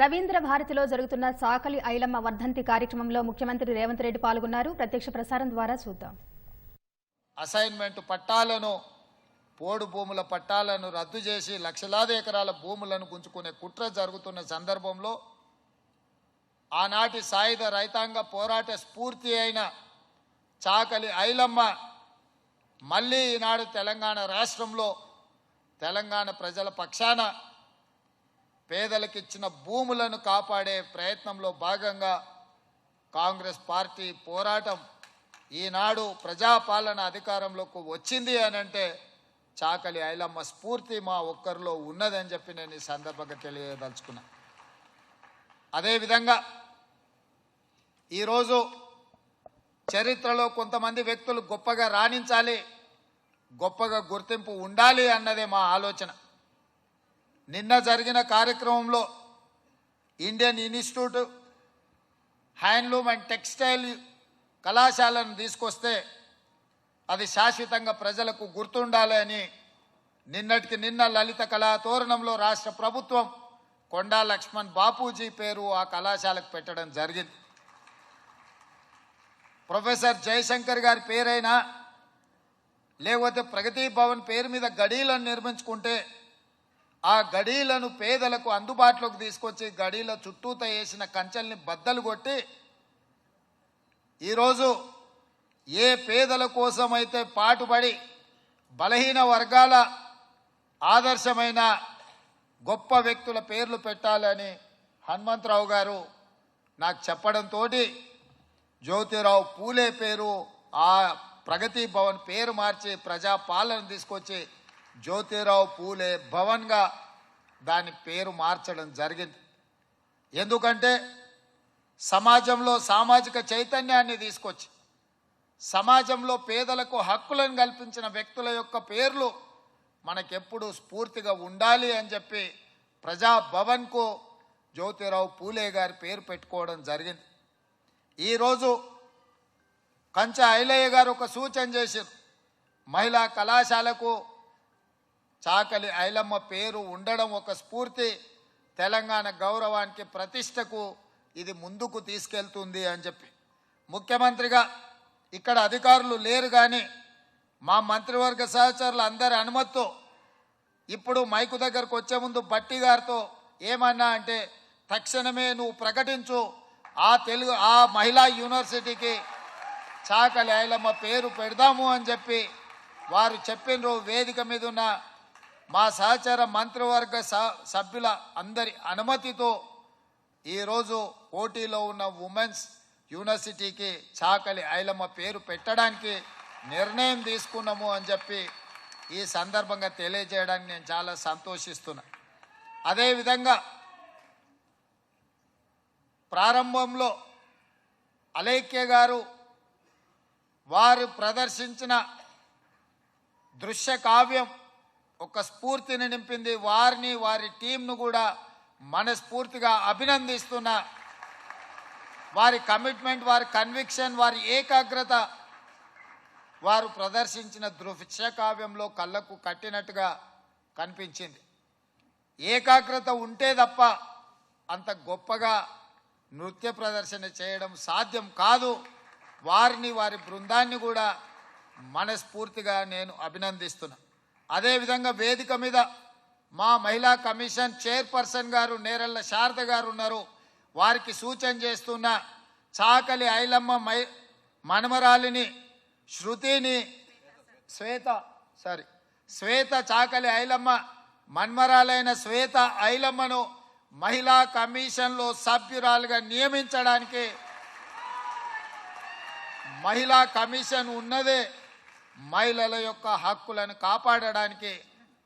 రవీంద్ర భారతిలో జరుగుతున్న సాకలి ఐలమ్మ వర్ధంతి కార్యక్రమంలో ముఖ్యమంత్రి రేవంత్ రెడ్డి పాల్గొన్నారు. ప్రత్యక్ష ప్రసారం ద్వారా చూద్దాం. అసైన్మెంట్ పట్టాలను పోడు భూముల పట్టాలను రద్దు చేసి లక్షలాది ఎకరాల భూములను గుంజుకునే కుట్ర జరుగుతున్న సందర్భంలో ఆనాటి సాయుధ రైతాంగ పోరాట స్ఫూర్తి అయిన చాకలి ఐలమ్మ మళ్ళీ ఈనాడు తెలంగాణ రాష్ట్రంలో తెలంగాణ ప్రజల పక్షాన పేదలకు ఇచ్చిన భూములను కాపాడే ప్రయత్నంలో భాగంగా కాంగ్రెస్ పార్టీ పోరాటం ఈనాడు ప్రజాపాలన అధికారంలోకి వచ్చింది అని అంటే చాకలి ఐలమ్మ స్ఫూర్తి మా ఒక్కరిలో ఉన్నదని చెప్పి నేను ఈ సందర్భంగా తెలియదలుచుకున్నా. అదేవిధంగా ఈరోజు చరిత్రలో కొంతమంది వ్యక్తులు గొప్పగా రాణించాలి గొప్పగా గుర్తింపు ఉండాలి అన్నదే మా ఆలోచన. నిన్న జరిగిన కార్యక్రమంలో Indian institute handloom and textile కళాశాలను తీసుకొస్తే అది శాశ్వతంగా ప్రజలకు గుర్తుండాలి అని నిన్నటికి నిన్న లలిత కళా తోరణంలో రాష్ట్ర ప్రభుత్వం కొండా లక్ష్మణ్ బాపూజీ పేరు ఆ కళాశాలకు పెట్టడం జరిగింది. ప్రొఫెసర్ జయశంకర్ గారి పేరైనా లేకపోతే ప్రగతి భవన్ పేరు మీద గడీలను నిర్మించుకుంటే ఆ గడీలను పేదలకు అందుబాటులోకి తీసుకొచ్చి గడీల చుట్టూత వేసిన కంచెల్ని బద్దలు కొట్టి ఈరోజు ఏ పేదల కోసమైతే పాటుపడి బలహీన వర్గాల ఆదర్శమైన గొప్ప వ్యక్తుల పేర్లు పెట్టాలని హనుమంతరావు గారు నాకు చెప్పడంతో జ్యోతిరావు పూలే పేరు ఆ ప్రగతి భవన్ పేరు మార్చి ప్రజాపాలన తీసుకొచ్చి జ్యోతిరావు పూలే భవన్గా దాని పేరు మార్చడం జరిగింది. ఎందుకంటే సమాజంలో సామాజిక చైతన్యాన్ని తీసుకొచ్చి సమాజంలో పేదలకు హక్కులను కల్పించిన వ్యక్తుల యొక్క పేర్లు మనకెప్పుడు స్ఫూర్తిగా ఉండాలి అని చెప్పి ప్రజాభవన్కు జ్యోతిరావు పూలే గారి పేరు పెట్టుకోవడం జరిగింది. ఈరోజు కంచ ఐలయ్య గారు ఒక సూచన చేశారు. మహిళా కళాశాలకు చాకలి ఐలమ్మ పేరు ఉండడం ఒక స్ఫూర్తి. తెలంగాణ గౌరవానికి ప్రతిష్టకు ఇది ముందుకు తీసుకెళ్తుంది అని చెప్పి. ముఖ్యమంత్రిగా ఇక్కడ అధికారులు లేరు కానీ మా మంత్రివర్గ సహచరులు అందరి అనుమతితో ఇప్పుడు మైకు దగ్గరకు వచ్చే ముందు బట్టి గారితో ఏమన్నా అంటే తక్షణమే నువ్వు ప్రకటించు. ఆ తెలుగు ఆ మహిళా యూనివర్సిటీకి చాకలి ఐలమ్మ పేరు పెడదాము అని చెప్పి వారు చెప్పినరు. వేదిక మీద ఉన్న మా సహచర మంత్రివర్గ స- సభ్యుల అందరి అనుమతితో ఈరోజు పోటీలో ఉన్న ఉమెన్స్ యూనివర్సిటీకి చాకలి ఐలమ్మ పేరు పెట్టడానికి నిర్ణయం తీసుకున్నాము అని చెప్పి ఈ సందర్భంగా తెలియజేయడానికి నేను చాలా సంతోషిస్తున్నా. అదేవిధంగా ప్రారంభంలో అలేఖ్య గారు వారు ప్రదర్శించిన దృశ్య కావ్యం ఒక స్ఫూర్తిని నింపింది వారిని వారి టీంను కూడా మనస్ఫూర్తిగా అభినందిస్తున్నా వారి కమిట్మెంట్ వారి కన్విక్షన్ వారి ఏకాగ్రత వారు ప్రదర్శించిన దృశ్యకావ్యంలో కళ్ళకు కట్టినట్టుగా కనిపించింది. ఏకాగ్రత ఉంటే తప్ప అంత గొప్పగా నృత్య ప్రదర్శన చేయడం సాధ్యం కాదు. వారిని వారి బృందాన్ని కూడా మనస్ఫూర్తిగా నేను అభినందిస్తున్నా. అదేవిధంగా వేదిక మీద మా మహిళా కమిషన్ చైర్పర్సన్ గారు నేరెళ్ళ శారద గారు ఉన్నారు. వారికి సూచన చేస్తున్న చాకలి ఐలమ్మ మై మనమరాలిని శృతిని శ్వేత సారీ శ్వేత చాకలి ఐలమ్మ మన్మరాలైన శ్వేత ఐలమ్మను మహిళా కమిషన్లో సభ్యురాలుగా నియమించడానికి మహిళా కమిషన్ ఉన్నదే. మహిళల యొక్క హక్కులను కాపాడడానికి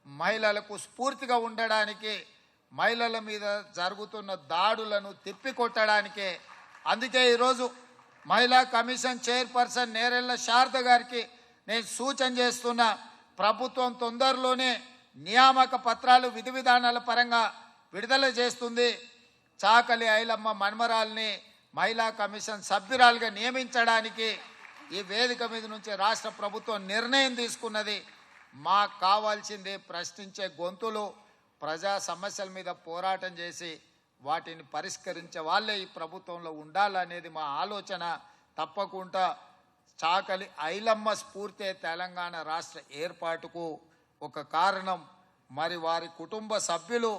మహిళలకు స్ఫూర్తిగా ఉండడానికి మహిళల మీద జరుగుతున్న దాడులను తిప్పికొట్టడానికే. అందుకే ఈరోజు మహిళా కమిషన్ చైర్పర్సన్ నేరెళ్ళ శారద గారికి నేను సూచన చేస్తున్న ప్రభుత్వం తొందరలోనే నియామక పత్రాలు విధి విధానాల పరంగా విడుదల చేస్తుంది. చాకలి ఐలమ్మ మన్మరాల్ని మహిళా కమిషన్ సభ్యురాలుగా నియమించడానికి ఈ వేదిక మీద నుంచి రాష్ట్ర ప్రభుత్వం నిర్ణయం తీసుకున్నది మాకు కావాల్సింది ప్రశ్నించే గొంతులు ప్రజా సమస్యల మీద పోరాటం చేసి వాటిని పరిష్కరించే వాళ్ళే ఈ ప్రభుత్వంలో ఉండాలనేది మా ఆలోచన. తప్పకుండా చాకలి ఐలమ్మ స్ఫూర్తే తెలంగాణ రాష్ట్ర ఏర్పాటుకు ఒక కారణం. మరి వారి కుటుంబ సభ్యులు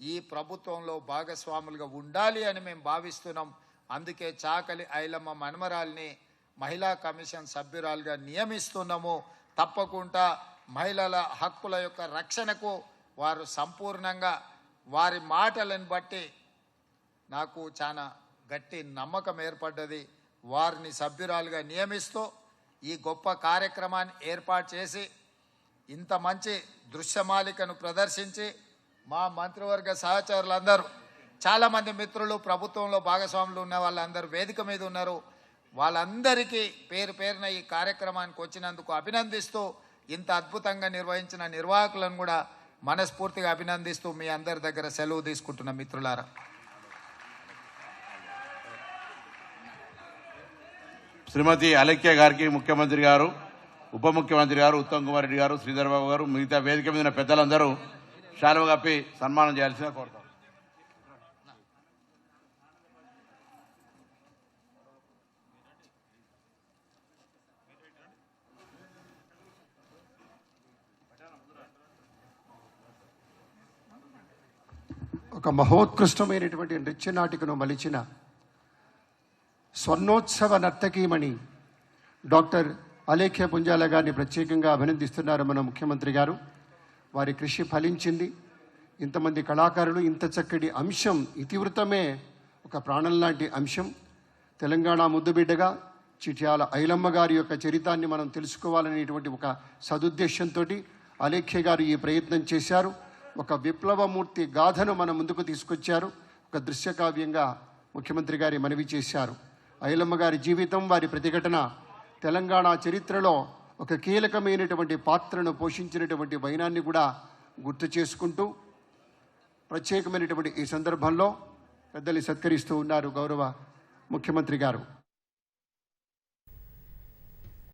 ఈ ప్రభుత్వంలో భాగస్వాములుగా ఉండాలి అని మేము భావిస్తున్నాం. అందుకే చాకలి ఐలమ్మ మనమరాల్ని మహిళా కమిషన్ సభ్యురాలుగా నియమిస్తున్నాము. తప్పకుండా మహిళల హక్కుల యొక్క రక్షణకు వారు సంపూర్ణంగా వారి మాటలను బట్టి నాకు చాలా గట్టి నమ్మకం ఏర్పడ్డది. వారిని సభ్యురాలుగా నియమిస్తూ ఈ గొప్ప కార్యక్రమాన్ని ఏర్పాటు చేసి ఇంత మంచి దృశ్యమాలికను ప్రదర్శించి మా మంత్రివర్గ సహచరులందరూ చాలామంది మిత్రులు ప్రభుత్వంలో భాగస్వాములు ఉన్న వాళ్ళందరూ వేదిక మీద ఉన్నారు. వాళ్ళందరికీ పేరు పేరున ఈ కార్యక్రమానికి వచ్చినందుకు అభినందిస్తూ ఇంత అద్భుతంగా నిర్వహించిన నిర్వాహకులను కూడా మనస్ఫూర్తిగా అభినందిస్తూ మీ అందరి దగ్గర సెలవు తీసుకుంటున్న మిత్రులారా. శ్రీమతి అలక్య గారికి ముఖ్యమంత్రి గారు ఉప ముఖ్యమంత్రి గారు ఉత్తమ్ కుమార్ రెడ్డి గారు శ్రీధర్బాబు గారు మిగతా వేదిక మీద పెద్దలందరూ శాలువ కప్పి సన్మానం చేయాల్సిన కోరుతాం ఒక మహోత్కృష్టమైనటువంటి నృత్య నాటికను మలిచిన స్వర్ణోత్సవ నర్తకీమణి డాక్టర్ అలేఖ్య పుంజాల గారిని ప్రత్యేకంగా అభినందిస్తున్నారు మన ముఖ్యమంత్రి గారు. వారి కృషి ఫలించింది. ఇంతమంది కళాకారులు ఇంత చక్కటి అంశం ఇతివృతమే ఒక ప్రాణం లాంటి అంశం. తెలంగాణ ముద్దుబిడ్డగా చిట్యాల ఐలమ్మ గారి యొక్క చరితాన్ని మనం తెలుసుకోవాలనేటువంటి ఒక సదుద్దేశంతో అలేఖ్య గారు ఈ ప్రయత్నం చేశారు. ఒక విప్లవమూర్తి గాథను మన ముందుకు తీసుకొచ్చారు. ఒక దృశ్యకావ్యంగా ముఖ్యమంత్రి గారి మనవి చేశారు. ఐలమ్మ గారి జీవితం వారి ప్రతిఘటన తెలంగాణ చరిత్రలో ఒక కీలకమైనటువంటి పాత్రను పోషించినటువంటి వైనాన్ని కూడా గుర్తు చేసుకుంటూ ప్రత్యేకమైనటువంటి ఈ సందర్భంలో పెద్దల్ని సత్కరిస్తూ ఉన్నారు గౌరవ ముఖ్యమంత్రి గారు.